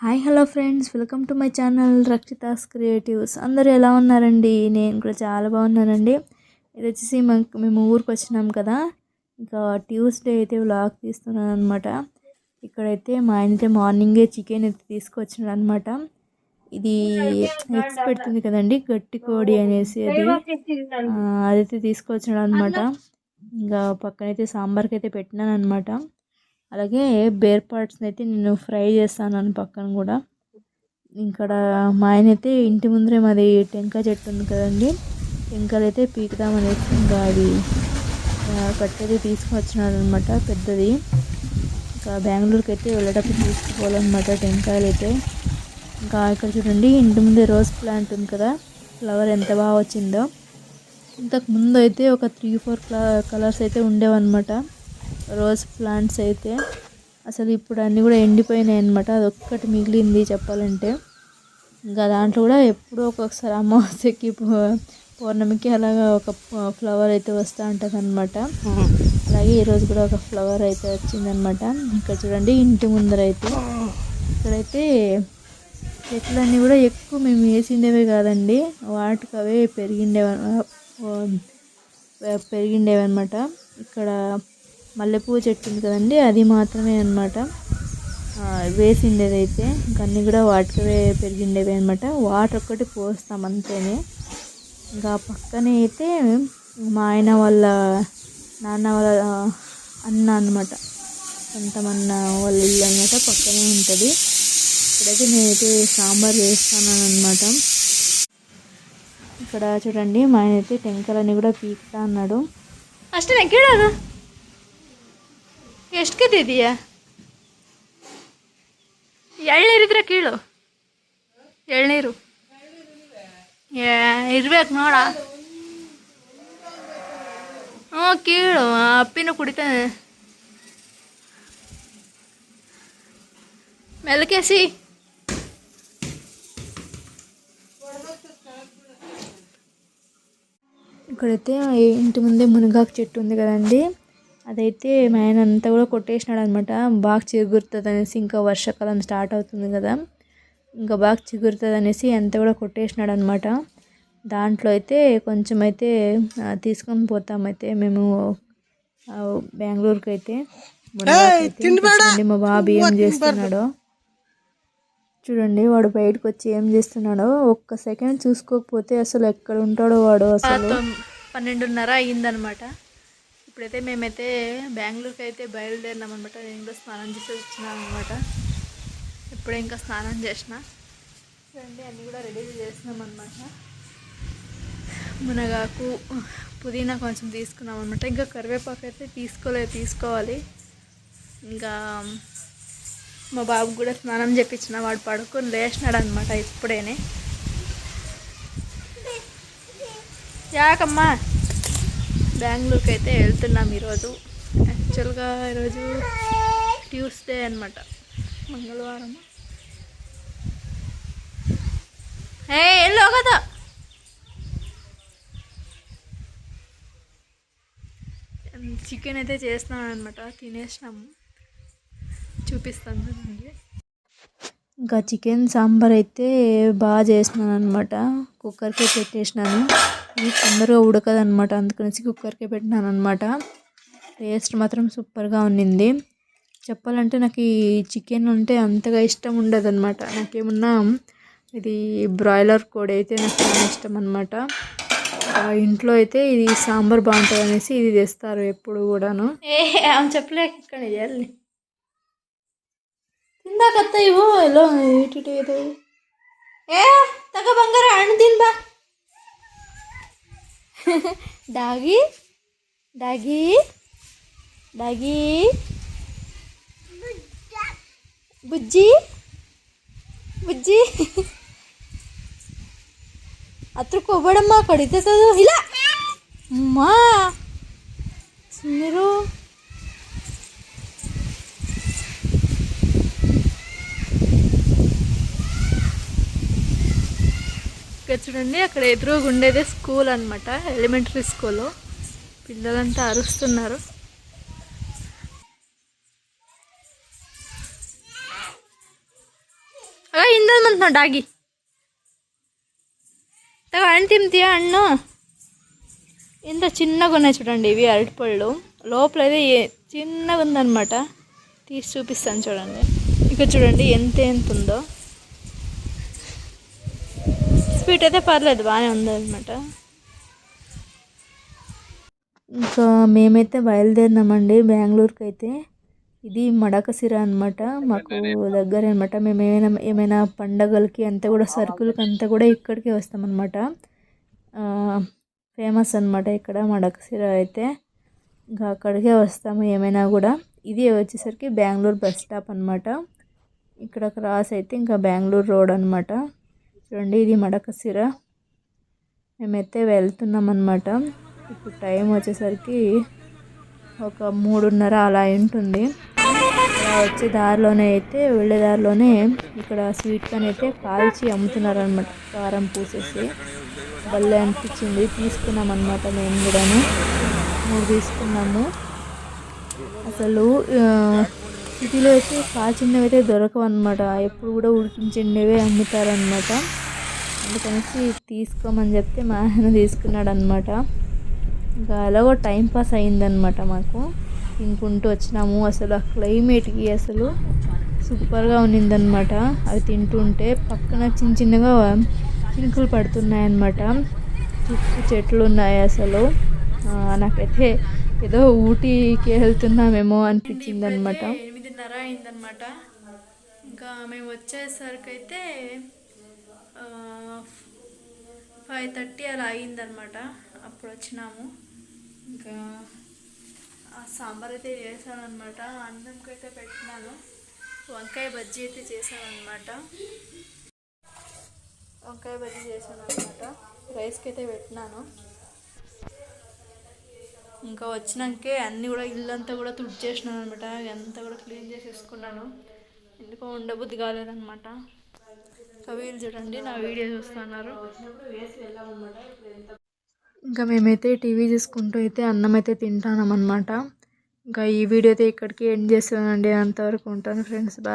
Hi hello friends. Welcome to my channel Rakshita's creatives. అందరూ ఎలా ఉన్నారండి? నేను కూడా చాలా బాగున్నానండి. ఇది వచ్చేసి మాకు మేము ఊరికి వచ్చినాం కదా. ఇంకా ట్యూస్డే అయితే వ్లాగ్ తీస్తున్నాను అనమాట ఇక్కడైతే మా ఆయన అయితే మార్నింగే చికెన్ అయితే తీసుకొచ్చినాడు అనమాట ఇది ఎగ్స్ పెడుతుంది కదండి గట్టి కోడి అనేసి అది. అదైతే తీసుకొచ్చినాడు అనమాట ఇంకా పక్కనైతే సాంబార్కి అయితే పెట్టినాను అనమాట అలాగే బేర్ పార్ట్స్ని అయితే నేను ఫ్రై చేస్తాను పక్కన కూడా. ఇక్కడ మా ఆయన అయితే ఇంటి ముందరే మాది టెంకాయ చెట్టు ఉంది కదండి. టెంకాయలు అయితే పీకుదామనేసి ఇంకా అది కట్టేది తీసుకొచ్చినాడు అనమాట పెద్దది. ఇంకా బెంగళూరుకి అయితే వెళ్ళేటప్పుడు తీసుకుపోవాలన్నమాట టెంకాయలు అయితే. ఇంకా ఇక్కడ చూడండి ఇంటి ముందే రోజ్ ప్లాంట్ ఉంది కదా ఫ్లవర్ ఎంత బాగా వచ్చిందో. ఇంతకు ముందు అయితే ఒక త్రీ ఫోర్ కలర్స్ అయితే ఉండేవన్నమాట. రోజ్ ప్లాంట్స్ అయితే అసలు ఇప్పుడు అన్నీ కూడా ఎండిపోయినాయి అనమాట అదొక్కటి మిగిలింది చెప్పాలంటే. ఇంకా దాంట్లో కూడా ఎప్పుడో ఒక్కొక్కసారి అమావాస్యకి పౌర్ణమికి అలాగా ఒక ఫ్లవర్ అయితే వస్తూ ఉంటుంది అనమాట అలాగే ఈరోజు కూడా ఒక ఫ్లవర్ అయితే వచ్చిందనమాట ఇక్కడ చూడండి ఇంటి ముందర అయితే. ఇక్కడైతే చెట్లన్నీ కూడా ఎక్కువ మేము వేసిండేవే కాదండి. వాటికి అవే పెరిగిండేవి పెరిగిండేవి అనమాట ఇక్కడ మల్లెపూ చెట్టు ఉంది కదండి అది మాత్రమే అనమాట వేసిండేది అయితే అన్నీ కూడా వాటికే పెరిగిండేవి అనమాట వాటర్ ఒక్కటి పోస్తాం అంతేనే. ఇంకా పక్కనే అయితే మా ఆయన వాళ్ళ నాన్న వాళ్ళ అన్న అనమాట సొంతమన్న వాళ్ళ ఇల్లు అనమాట పక్కనే ఉంటుంది. ఇక్కడైతే నేనైతే సాంబార్ వేస్తాను అనమాట ఇక్కడ చూడండి మా ఆయన అయితే టెంకాయలన్నీ కూడా పీకుతా అన్నాడు. అసలు ఎక్కడా ಎಷ್ಟು ಕತ್ತಿದೀಯಾ ಎಳ್ನೀರಿದ್ರೆ ಕೀಳು ಎಳ್ನೀರು ಏ ಇರ್ಬೇಕು ನೋಡ ಹ್ಞೂ ಕೀಳು ಅಪ್ಪಿನೂ ಕುಡಿತಾನೆ ಮೆಲಕೇಸಿ ఇక్కడైతే ఇంటి ముందే మునగాకు చెట్టు ఉంది కదండి అదైతే మా ఆయన అంతా కూడా కొట్టేసినాడు అనమాట బాగా చిగురుతుంది అనేసి ఇంకా వర్షాకాలం స్టార్ట్ అవుతుంది కదా. ఇంకా బాగా చిగురుతుంది అనేసి అంతా కూడా కొట్టేసినాడు అనమాట దాంట్లో అయితే కొంచెం అయితే తీసుకొని పోతామైతే మేము బెంగళూరుకి అయితే. మా బాబు ఏం చేస్తున్నాడో. చూడండి వాడు బయటకు వచ్చి ఏం చేస్తున్నాడో. ఒక్క సెకండ్ చూసుకోకపోతే అసలు ఎక్కడ ఉంటాడో వాడు అసలు. పన్నెండున్నర అయ్యిందనమాట. ఇప్పుడైతే మేమైతే బెంగళూరుకి అయితే బయలుదేరినాం అనమాట నేను కూడా స్నానం చేసి వచ్చినాను అనమాట ఇప్పుడే ఇంకా స్నానం చేసిన. చూడండి అన్నీ కూడా రెడీ చేసినాం అనమాట మునగాకు పుదీనా కొంచెం తీసుకున్నాం అనమాట ఇంకా కరివేపాకు అయితే తీసుకోలేదు తీసుకోవాలి. ఇంకా మా బాబు కూడా స్నానం చేపించిన వాడు పడుకొని లేచినాడు అనమాట ఇప్పుడేనే. యాకమ్మా! బెంగళూరుకి అయితే వెళ్తున్నాం ఈరోజు. యాక్చువల్గా ఈరోజు ట్యూస్డే అనమాట మంగళవారం. ఏ వెళ్ళో కదా? చికెన్ అయితే చేస్తున్నాను అనమాట తినేసినాము. చూపిస్తాను చూడండి. ఇంకా చికెన్ సాంబార్ అయితే బాగా చేసినాను అనమాట కుక్కర్కే పెట్టేసినాను. ఇవి తొందరగా ఉడకదనమాట అందుకనేసి కుక్కర్కే పెట్టినాను అనమాట టేస్ట్ మాత్రం సూపర్గా ఉన్నింది. చెప్పాలంటే నాకు ఈ చికెన్ అంటే అంతగా ఇష్టం ఉండదు అనమాట నాకేమన్నా ఇది బ్రాయిలర్ కోడి అయితే నాకు చాలా ఇష్టం అనమాట ఇంట్లో అయితే ఇది సాంబార్ బాగుంటుంది అనేసి ఇది తెస్తారు ఎప్పుడు కూడాను. చెప్పలేక ఇక్కడ వెళ్ళి తిందాక ఇవో ఎలా ఏ తగ బంగారం అన్ను తినబా ಡಾಗಿ ಡಾಗಿ ಡಾಗಿ ಬುಜ್ಜಿ ಬುಜ್ಜಿ. ಹತ್ರ ಕೊಬ್ಬಡಮ್ಮ ಕಡಿತದ ಇಲ್ಲ. ಅಮ್ಮ ಸುಮ್ಮನಿರು ఇక్కడ చూడండి అక్కడ ఎదురుగా ఉండేదే స్కూల్ అనమాట ఎలిమెంటరీ స్కూల్ పిల్లలంతా అరుస్తున్నారు. అలా డాగి. అణ్ తింతియా అన్ను? ఇంత చిన్నగా ఉన్నాయి చూడండి ఇవి అరటిపళ్ళు లోపల అయితే చిన్నగా ఉందన్నమాట. తీసి చూపిస్తాను చూడండి. ఇక చూడండి ఎంత ఎంత ఉందో. స్పీడ్ అయితే పర్లేదు బాగానే ఉందన్నమాట ఇంకా మేమైతే బయలుదేరినామండి బెంగళూరుకి అయితే ఇది మడకసిర అనమాట మాకు దగ్గర అనమాట మేము ఏమైనా ఏమైనా పండగలకి అంతా కూడా సరుకులకి అంతా కూడా ఇక్కడికే వస్తామన్నమాట. ఫేమస్ అనమాట ఇక్కడ మడకసిర అయితే. ఇంకా అక్కడికే వస్తాము ఏమైనా కూడా. ఇది వచ్చేసరికి బెంగళూరు బస్ స్టాప్ అనమాట ఇక్కడ క్రాస్ అయితే ఇంకా బెంగళూరు రోడ్ అనమాట చూడండి ఇది మడక సిర. మేమైతే వెళ్తున్నాం అనమాట ఇప్పుడు టైం వచ్చేసరికి ఒక మూడున్నర అలా ఉంటుంది. అలా వచ్చే దారిలోనే అయితే వెళ్ళే దారిలోనే ఇక్కడ స్వీట్ కార్న్ అయితే కాల్చి అమ్ముతున్నారు అనమాట కారం పూసేసి. భలే అనిపించింది. తీసుకున్నాం అనమాట మేము కూడాను. మూడు తీసుకున్నాము. అసలు సిటీలో అయితే కాల్చినవి అయితే దొరకవు అనమాట ఎప్పుడు కూడా ఉడికించినవే అమ్ముతారనమాట అందుకనేసి తీసుకోమని చెప్తే మా ఆయన తీసుకున్నాడు అనమాట ఇంకా ఎలాగో టైం పాస్ అయిందనమాట మాకు. తినుకుంటూ వచ్చినాము. అసలు ఆ క్లైమేట్కి అసలు సూపర్గా ఉన్నిందనమాట అవి తింటుంటే పక్కన చిన్న చిన్నగా చినుకులు పడుతున్నాయన్నమాట. చుట్టూ చెట్లు ఉన్నాయి అసలు. నాకైతే ఏదో ఊటీకి వెళ్తున్నామేమో అనిపించింది అనమాట ఎనిమిదిన్నర అయిందనమాట ఇంకా మేము వచ్చేసరికి అయితే ఫైవ్ థర్టీ అలా అయిందనమాట అప్పుడు వచ్చినాము. ఇంకా ఆ సాంబార్ అయితే చేశానమాట అనమాట అన్నంకి అయితే పెట్టినాను. వంకాయ బజ్జీ అయితే చేశానమాట వంకాయ బజ్జీ చేశాను అనమాట రైస్కి అయితే పెట్టినాను. ఇంకా వచ్చినాకే అన్నీ కూడా ఇల్లంతా కూడా తుడిచేసినాను అనమాట అంతా కూడా క్లీన్ చేసేసుకున్నాను. ఎందుకో ఉండబుద్ధి కాలేదనమాట ఇంకా వీళ్ళు చూడండి నా వీడియో చూస్తున్నారు. ఇంకా మేమైతే టీవీ చూసుకుంటూ అయితే అన్నం అయితే తింటాం అనమాట ఇంకా ఈ వీడియో అయితే ఇక్కడికి ఎండ్ చేస్తానండి. అంతవరకు ఉంటాను ఫ్రెండ్స్. బాయ్.